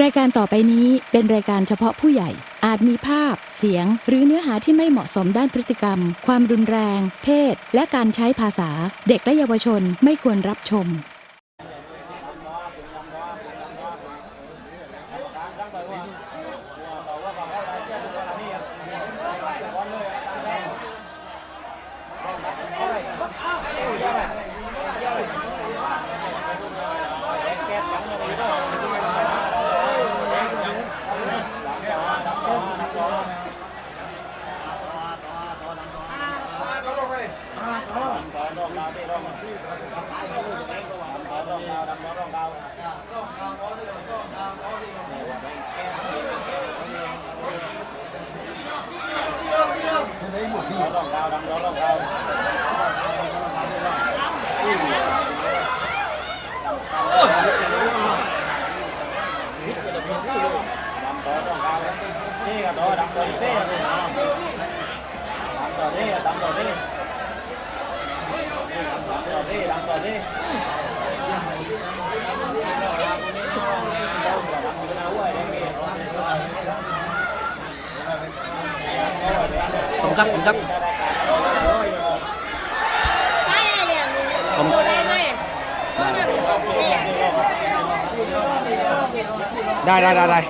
รายการต่อไปนี้เป็นรายการเฉพาะผู้ใหญ่ อาจมีภาพ เสียง หรือเนื้อหาที่ไม่เหมาะสมด้านพฤติกรรม ความรุนแรง เพศ และการใช้ภาษา เด็กและเยาวชนไม่ควรรับชม Đăng vào đi, đăng vào đi. ครับผมครับได้เลยอะมึงได้ไหมได้ได้ได้ได้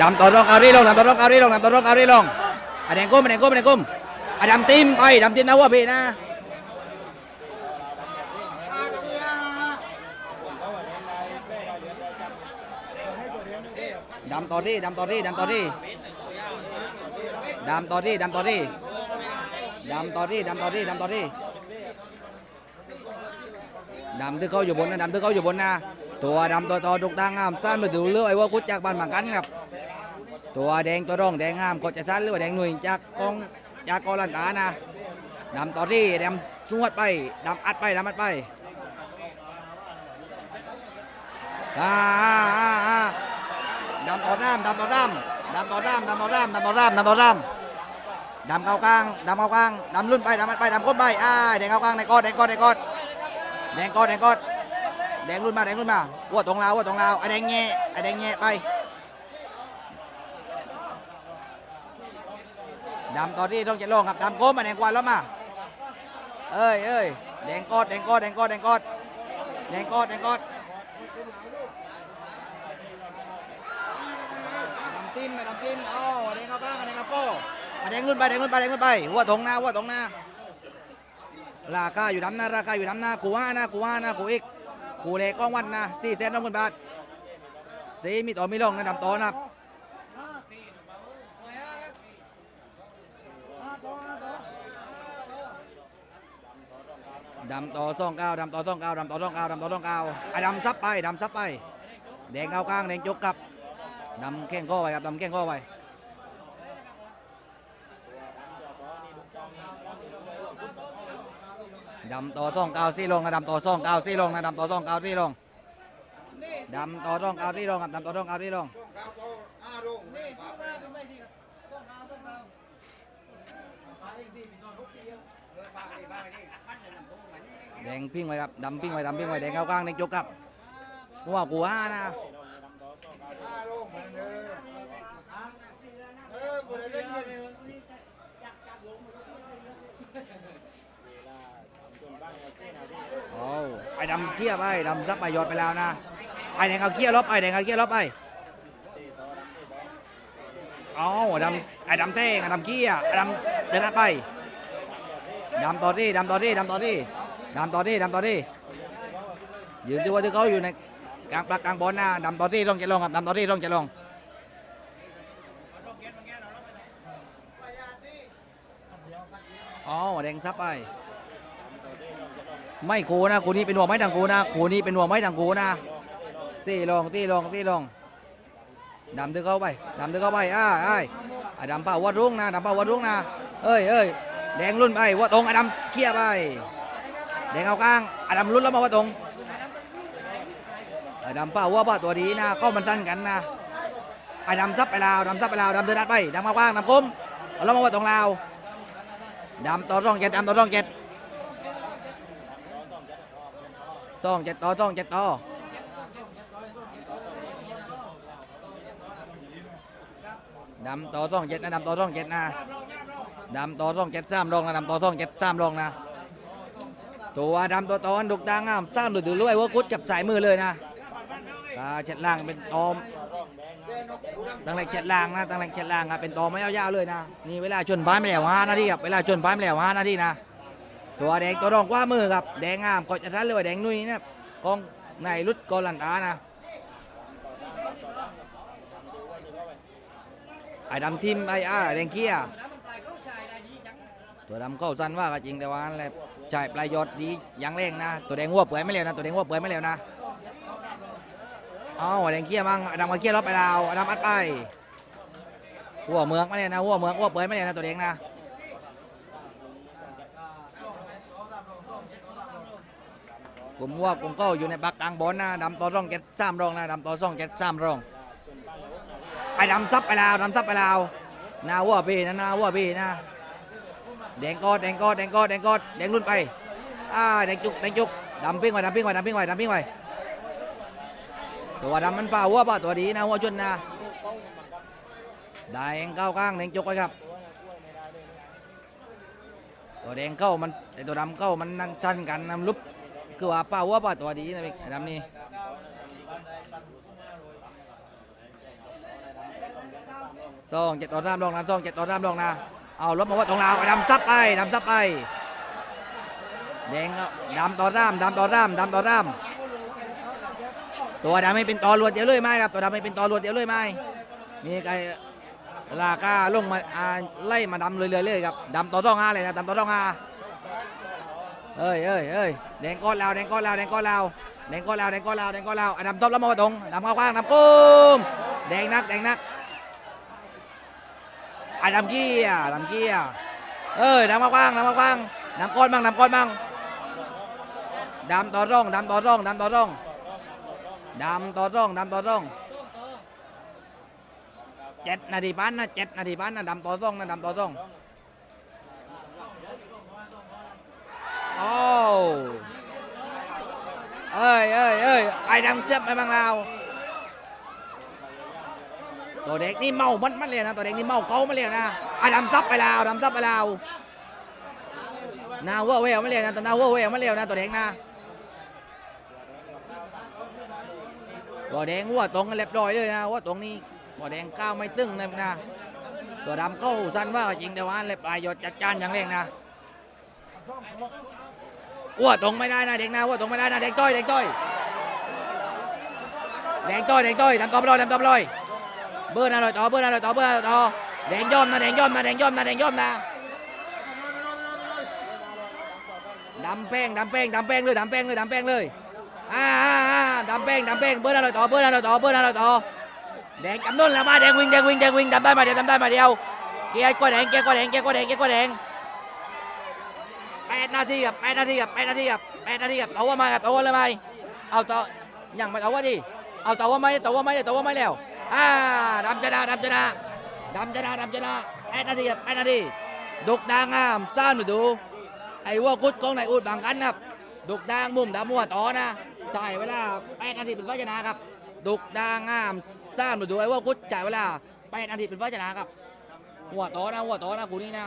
ดำตัวรองเอาดิลงดำตัวรองเอาดิลงดำตัวรองเอาดิลงอะแดงก้มอะแดงก้มอะแดงก้มอะดำติมไปดำติมนะว่าพี่นะ ดำต่อที่ดำต่อที่ดำต่อที่ดำต่อที่ดำต่อที่ดำต่อที่ดำต่อที่ดำต่อที่ดำที่เขาอยู่บนนะดำที่เขาอยู่บนนะตัวดำตัวต่อดุกตางงามสั้นไปดูเรื่อยว่ากุจากบ้านบางกันครับ ตัวแดงตัวร่องแดงงามกดจะสั้นหรือว่าแดงหนุ่ยจากกองจากกอลันตานะดำต่อที่ดำสวดไปดำอัดไปดำอัดไปอาอ่าอ่าอ่า ดำต่อด้ามดำต่อด้ามดำต่อด้ามดำต่อด้ามดำต่อด้ามดำต่อด้ามดำเข้ากลางดำเข้ากลางดำลุ่นไปดำอัดไปดำก้นไปอ่าแดงเข้ากลางในกอดแดงกอดแดงกอดแดงกอดแดงกอดแดงรุ่นมาแดงรุ่นมาวัวตรงลาววัวตรงลาวไอแดงแง่ไอแดงแง่ไปดำต่อที่ต้องเจ็ดโลงครับดำโก้มาแดงกวานแล้วมาเอ้ยเอ้ยแดงกอดแดงกอดแดงกอดแดงกอดแดงกอดแดงกอดดำติ้นมาดำติ้นโอ้แดงเข้าบ้างแดงเข้าโก้มาแดงรุ่นไปแดงรุ่นไปแดงรุ่นไปวัวตรงหน้าวัวตรงหน้าราคาอยู่น้ำหน้าราคาอยู่น้ำหน้ากูห้านะกูห้านะกูอีกกูเล็กกล้องวันนะสี่แสนน้องคนบาทสีมีต่อมีลงนะดำต่อนะดำต่อซ่องเก้าดำต่อซ่องเก้าดำต่อซ่องเก้าดำต่อซ่องเก้าไอ้ดำซับไปดำซับไป แดงเข้ากลางแดงจกกับ ดำแข้งข้อไปครับดำแข้งข้อไปดำต่อซ่องเก้าซี่ลงนะดำต่อซ่องเก้าซี่ลงนะดำต่อซ่องเก้าซี่ลงดำต่อซ่องเก้าซี่ลงครับดำต่อซ่องเก้าซี่ลงแดงปิ้งไว้ครับดำปิ้งไว้ดำปิ้งไว้แดงเข้ากลางแดงจกครับหัวกูห้านะ โอ้ไอ้ดำเคี้ยไปดำซับไปหยอดไปแล้วนะไอ้แดงเอาเคี้ยลบไอ้แดงเอาเคี้ยลบไปเอดำไอ้ดำเต้งไอ้ดำเคี้ยไอ้ดำเดินหน้าไปดำต่อที่ดำต่อที่ดำต่อที่ดำต่อที่ดำต่อที่ยืนที่ว่าที่เขาอยู่ใน กลางปลักกลางบอลนะดำตอที่ลงจะลงครับดำตอที่ลงจะลงอ๋อแดงซับไปไม่โกนะกูนี่เป็นหัวไม้ดังกูนะกูนี่เป็นหัวไม้ดังกูนะสี่ลงสี่ลงสี่ลงดำตึกเข้าไปดำตึกเข้าไปอ้าไอ้อดำเป่าวัดรุ่งนะดำเป่าวัดรุ่งนะเอ้ยเอ้ยแดงรุ่นไปวัดตรงไอ้ดำเคี้ยไปแดงเอากลางไอ้ดำรุ่นแล้วมาวัดตรง ดำเป่าว่าว่าตัวดีนะเข้ามันสั้นกันนะไอ้ดำซับไปลาวดำซับไปลาวดำเดินนัดไปดำเอากลางดำคมเอาแล้วมาวัดตรงลาวดำต่อร่องเจ็ดดำต่อร่องเจ็ดสองเจ็ดต่อสองเจ็ดต่อดำต่อสองเจ็ดนะดำต่อสองเจ็ดนะดำต่อสองเจ็ดสามรองนะดำต่อสองเจ็ดสามรองนะตัวดำตัวตอนดุกดางงามสร้างดูดูรวยวัวกุดกับสายมือเลยนะ ตาเจ็ดล่างเป็นตอมตั้งแหล่เจ็ดล่างนะตั้งแหล่เจ็ดล่างอะเป็นตอมไม่ยาวๆเลยนะนี่เวลาชนบ้านไม่แล้วห้านาทีครับเวลาชนบ้านไม่แล้วห้านาทีนะตัวแดงตัวรองกว่ามือครับแดงงามก็จะทันเลยว่าแดงนุ่ยนะกองในรุดกอลันตานะไอ้ดำทิมไอ้อาแดงเกี้ยตัวดำเข้าสั้นว่าก็จริงแต่ว่าอะไรจ่ายปลายยอดดีอย่างแรงนะ ตัวแดงหัวเปื่อยไม่เร็วนะตัวแดงหัวเปื่อยไม่เร็วนะ เอาแดงเกี้ยมั่งอดำมาเกี้ยรอบไปดาวอดำอัดไปหัวเมืองไม่เร็วนะหัวเมืองหัวเปื่อยไม่เร็วนะตัวแดงนะผมว่าผมก็อยู่ในบักกลางบอลนะดำต่อร่องเก็ตสามร่องนะดำต่อร่องเก็ตสามร่องไอ้ดำซับไปแล้วดำซับไปแล้วนาวัวพี่นะนาวัวพี่นะแดงกอดแดงกอดแดงกอดแดงกอดแดงรุ่นไปอ่าแดงจุกแดงจุกดำปิ้งไว้ดำปิ้งไว้ดำปิ้งไว้ดำปิ้งไว้ ตัวดำมันป่าวัวป่าตัวดีนะวัวชนนะแดงเข้าข้างแดงจุกไว้ครับ ตัวแดงเข้ามันแต่ตัวดำเข้ามันนั่นสั้นกันนำลุบคือว่าป้าวัวป้าตัวดีนะพี่ดำนี่สองเจ็ดต่อสามลองนะสองเจ็ดต่อสามลองนะเอารถมาว่าตรงเราวดำซับไปดำซับไปแดงดำต่อร่ามดำต่อร่ามดำต่อร่าม ตัวดำไม่เป็นตอรวดเดียวเลยไหมครับตัวดำไม่เป็นตอรวดเดียวเลยไหมนี่ไอ้ราคาลงมาาไล่มาดำเลยเลยครับดำต่อต้องห้าเลยนะดำต่อต้องห้าเอ้ยเอ้ยเอ้ยแดงก้อนเราวแดงก้อนเราวแดงก้อนเราวแดงก้อนเราวแดงก้อนเราวแดงก้อนเราวดำต้มแล้วมาตรงดำเข้ากว้างดำกุ้มแดงนักแดงนักอะดำเกี้ยดำเกี้ยเอ้ยดำเข้ากว้างดำเข้ากว้างดำก้อนบ้างดำก้อนบ้างดำต่อร่องดำต่อร่องดำต่อร่อง ดำต่อร่องดำต่อร่องเจ็ดนาทีพันนะเจ็ดนาทีพันนะดำต่อร่องนะดำต่อร่องโอ้เอ้ยเอ้ยเอ้ยไอ้ดำเสียบไปบางเราวตัวเด็กนี่เมามันมันเลยนะตัวเด็กนี่เมาเขามันเลยนะไอ้ดำซับไปแล้วดำซับไปแล้วนาวัวเววมันเลยนะตัวนาวัวเววมันเลยนะตัวเด็กนะ ตัวแดงวัวตรงกันเรียบร้อยเลยนะวัวตรงนี้วัวแดงก้าวไม่ตึงเลยนะตัวดำเข้าสั้นว่าจริงแต่ว่าเล็บปลายหยดจัดจ้านอย่างแรงนะอ้วตรงไม่ได้นะเด็กนะอ้วตรงไม่ได้นะเด็กต้อยเด็กต้อยแดงต้อยแดงต้อยทำตอบลอยทำตอบลอยเบอร์น่ะลอยต่อเบอร์น่ะลอยต่อเบอร์น่ะลอยต่อแดงย่อมนะแดงย่อมนะแดงย่อมนะแดงย่อมนะดำแป้งดำแป้งดำแป้งเลยดำแป้งเลยดำแป้งเลย อ่าดำแป้งดำแป้งเบอร์น่ะลอยต่อเบอร์น่ะลอยต่อเบอร์น่ะลอยต่อแดงกำนุ่นแล้วมาแดงวิ่งแดงวิ่งแดงวิ่งดำได้มาเดียวดำได้มาเดียวเกียร์กว่าแดงเกียร์กว่าแดงเกียร์กว่าแดงเกียร์กว่าแดงแปดนาทีครับแปดนาทีครับแปดนาทีครับแปดนาทีครับเอาว่ามาครับเอาว่าเลยไหมเอาต่อยังไม่เอาว่าดิเอาต่อว่าไหมต่อว่าไหมต่อว่าไหมแล้วอ่าดำชนะดำชนะดำชนะดำชนะแปดนาทีครับแปดนาทีดุกดางามซ่านหนูดูไอ้วัวกุดกองไหนอุดบางกันครับดุกดางมุมดำมัวต่อนะ จ่ายเวลาแปดนาทีเป็นฝ่ายชนะครับ ดุกดางงามสร้างมาดูไอ้ว่ากุดจ่ายเวลาแปดนาทีเป็นฝ่ายชนะครับ หัวต่อนะหัวต่อนะกูนี่นะ